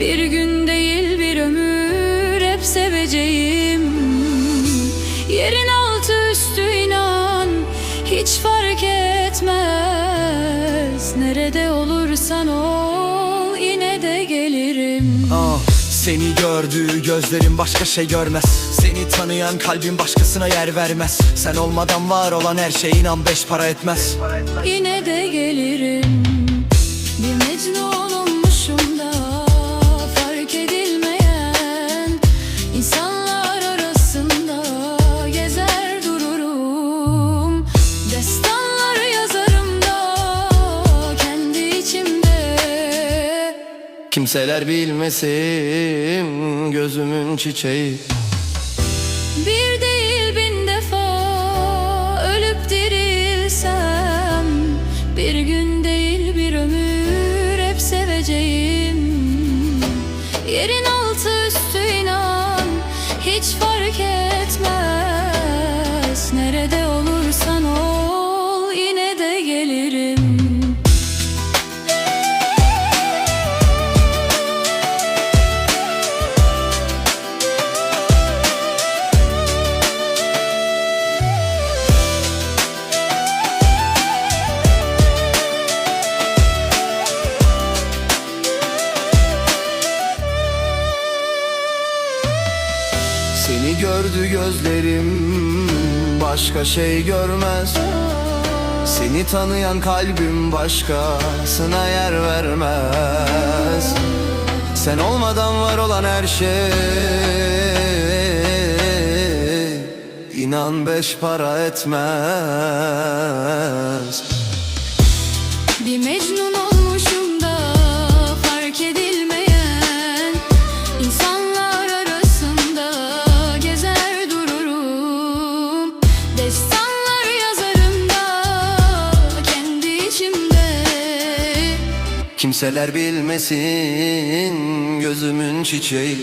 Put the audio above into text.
Bir gün değil bir ömür hep seveceğim. Yerin altı üstü inan hiç fark etmez. Nerede olursan ol yine de gelirim. Ah, Seni gördüğü gözlerim başka şey görmez. Seni tanıyan kalbin başkasına yer vermez. Sen olmadan var olan her şey inan beş para etmez. Yine de gelirim Kimseler bilmesin gözümün çiçeği. Bir değil bin defa ölüp dirilsem Bir gün değil bir ömür hep seveceğim. Yerin altı üstü inan hiç fark etmez gördü gözlerim başka şey görmez. Seni tanıyan kalbim başkasına yer vermez. Sen olmadan var olan her şey İnan beş para etmez Kimseler bilmesin gözümün çiçeği